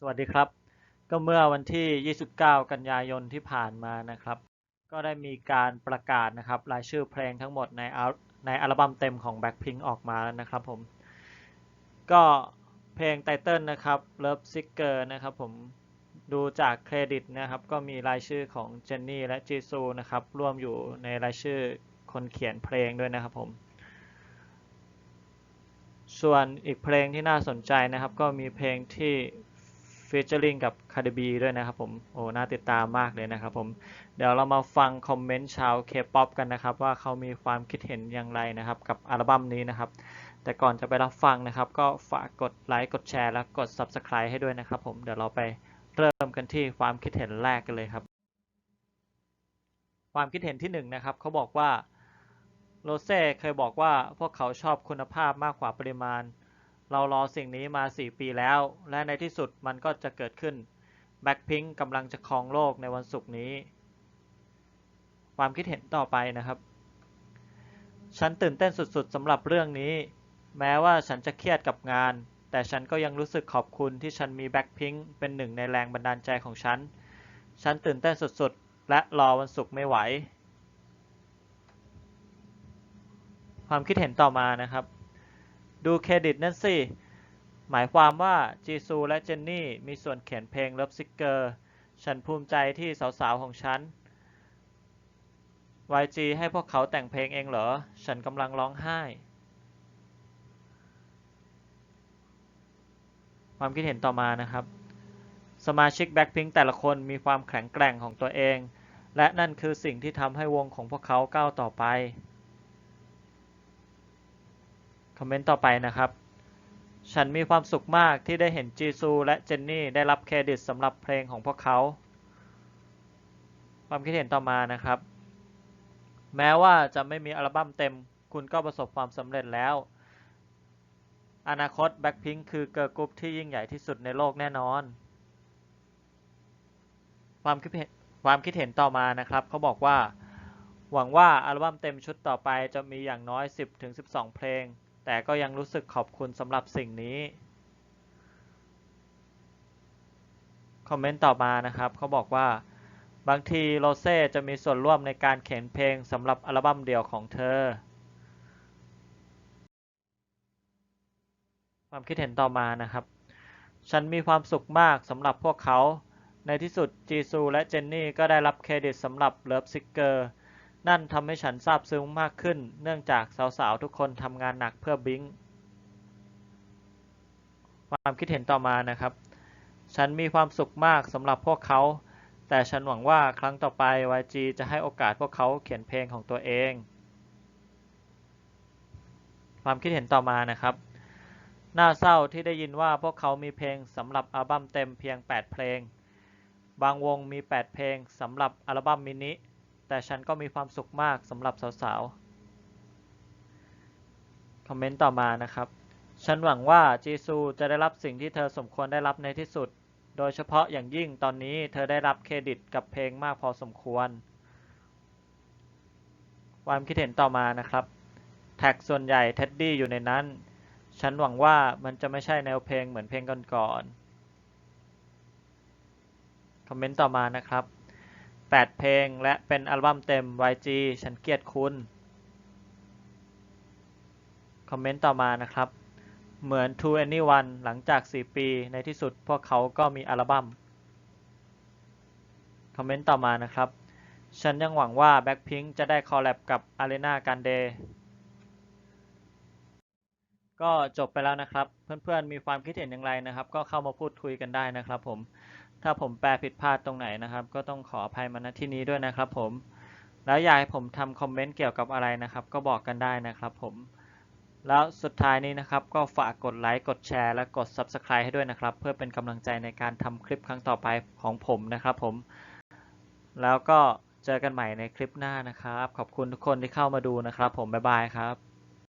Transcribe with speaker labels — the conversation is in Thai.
Speaker 1: สวัสดีครับ ก็เมื่อวันที่ 29 กันยายนที่ผ่านมานะครับ ก็ได้มีการประกาศนะครับรายชื่อเพลงทั้งหมดในอัลในอัลบั้มเต็มของ Blackpink ออกมาแล้วนะครับผม ก็เพลงไตเติลนะครับ Love Sicker นะครับผมดูจากเครดิตนะครับ ก็มีรายชื่อของเจนนี่และจีซูนะครับร่วมอยู่ในรายชื่อคนเขียนเพลงด้วยนะครับผมส่วนอีกเพลงที่น่าสนใจนะครับ ก็มีเพลงที่ ฟีเจอริงกับคาร์ดบีด้วยนะครับผมโอ้น่าติดตามมากเลยนะครับผมเดี๋ยวเรามาฟังคอมเมนต์ชาวเคป๊อปกันนะครับ ว่าเขามีความคิดเห็นอย่างไรนะครับ กับอัลบั้มนี้นะครับ แต่ก่อนจะไปรับฟังนะครับ ก็ฝากกดไลค์กดแชร์และกด Subscribe ให้ด้วยนะครับผมเดี๋ยวเราไปเริ่มกันที่ความคิดเห็นแรกกันเลยครับ ความคิดเห็นที่หนึ่งนะครับเขาบอกว่าโรเซ่เคยบอกว่าพวกเขาชอบคุณภาพมากกว่าปริมาณ เรารอสิ่งนี้มา 4 ปีแล้ว และในที่สุดมันก็จะเกิดขึ้น Blackpink กำลังจะครองโลกในวันศุกร์นี้ ความคิดเห็นต่อไปนะครับ ฉันตื่นเต้นสุดๆสำหรับเรื่องนี้ แม้ว่าฉันจะเครียดกับงาน แต่ฉันก็ยังรู้สึกขอบคุณที่ฉันมี Blackpink เป็นหนึ่งในแรงบันดาลใจของฉัน ฉันตื่นเต้นสุดๆ และรอวันศุกร์ไม่ไหว ความคิดเห็นต่อมานะครับ ดูเครดิตนั่นสิ หมายความว่าจีซูและเจนนี่มีส่วนเขียนเพลง Love Sicker ฉันภูมิใจที่สาวๆของฉัน YG ให้พวกเขาแต่งเพลงเองเหรอ ฉันกำลังร้องไห้ ความคิดเห็นต่อมานะครับ สมาชิก Blackpink แต่ละคนมีความแข็งแกร่งของตัวเอง และนั่นคือสิ่งที่ทำให้วงของพวกเขาก้าวต่อไป คอมเมนต์ต่อไปนะครับ ฉันมีความสุขมากที่ได้เห็นจีซูและเจนนี่ได้รับเครดิตสำหรับเพลงของพวกเขา ความคิดเห็นต่อมานะครับ แม้ว่าจะไม่มีอัลบั้มเต็ม คุณก็ประสบความสำเร็จแล้ว อนาคต Blackpink คือเกิร์ลกรุ๊ปที่ยิ่งใหญ่ที่สุดในโลกแน่นอน ความคิดเห็นความคิดเห็นต่อมานะครับ เขาบอกว่า หวังว่าอัลบั้มเต็มชุดต่อไปจะมีอย่างน้อย 10-12 เพลง แต่ก็ยังรู้สึกขอบคุณสำหรับสิ่งนี้ คอมเมนต์ต่อมานะครับ เขาบอกว่า บางทีโรเซ่จะมีส่วนร่วมในการเขียนเพลงสำหรับอัลบั้มเดี่ยวของเธอ ความคิดเห็นต่อมานะครับ ฉันมีความสุขมากสำหรับพวกเขา ในที่สุดจีซูและเจนนี่ก็ได้รับเครดิตสำหรับ Love Sicker นั่นทำให้ฉันซาบซึ้งมากขึ้น เนื่องจากสาวๆทุกคนทำงานหนักเพื่อบิงความคิดเห็นต่อมานะครับ ฉันมีความสุขมากสำหรับพวกเขา แต่ฉันหวังว่าครั้งต่อไป YG จะให้โอกาสพวกเขาเขียนเพลงของตัวเอง ความคิดเห็นต่อมานะครับ น่าเศร้าที่ได้ยินว่าพวกเขามีเพลงสำหรับอัลบั้มเต็มเพียง 8 เพลง บางวงมี 8 เพลงสำหรับอัลบั้มมินิ แต่ฉันก็มีความสุขมากสำหรับสาวๆ คอมเมนต์ต่อมานะครับ ฉันหวังว่าจีซูจะได้รับสิ่งที่เธอสมควรได้รับในที่สุด โดยเฉพาะอย่างยิ่งตอนนี้เธอได้รับเครดิตกับเพลงมากพอสมควร ความคิดเห็นต่อมานะครับ แท็กส่วนใหญ่เท็ดดี้อยู่ในนั้น ฉันหวังว่ามันจะไม่ใช่แนวเพลงเหมือนเพลงก่อนๆ คอมเมนต์ต่อมานะครับ 8 เพลง และเป็นอัลบั้มเต็ม YG ฉันเกลียดคุณ คอมเมนต์ต่อมานะครับ เหมือน To Anyone หลังจาก 4 ปี ในที่สุดพวกเขาก็มีอัลบั้ม คอมเมนต์ต่อมานะครับ ฉันยังหวังว่า Blackpink จะได้คอลแลบกับ Ariana Grande ก็จบไปแล้วนะครับ เพื่อนๆมีความคิดเห็นอย่างไรนะครับ ก็เข้ามาพูดคุยกันได้นะครับผม ถ้าผมแปลผิดพลาดตรงไหนนะครับ ก็ต้องขออภัยมาณที่นี้ด้วยนะครับผม แล้วอยากให้ผมทำคอมเมนต์เกี่ยวกับอะไรนะครับ ก็บอกกันได้นะครับผม แล้วสุดท้ายนี้นะครับ ก็ฝากกดไลค์ กดแชร์ และกด Subscribe ให้ด้วยนะครับ เพื่อเป็นกำลังใจในการทำคลิปครั้งต่อไปของผมนะครับผม แล้วก็เจอกันใหม่ในคลิปหน้านะครับ ขอบคุณทุกคนที่เข้ามาดูนะครับ ผมบ๊ายบายครับ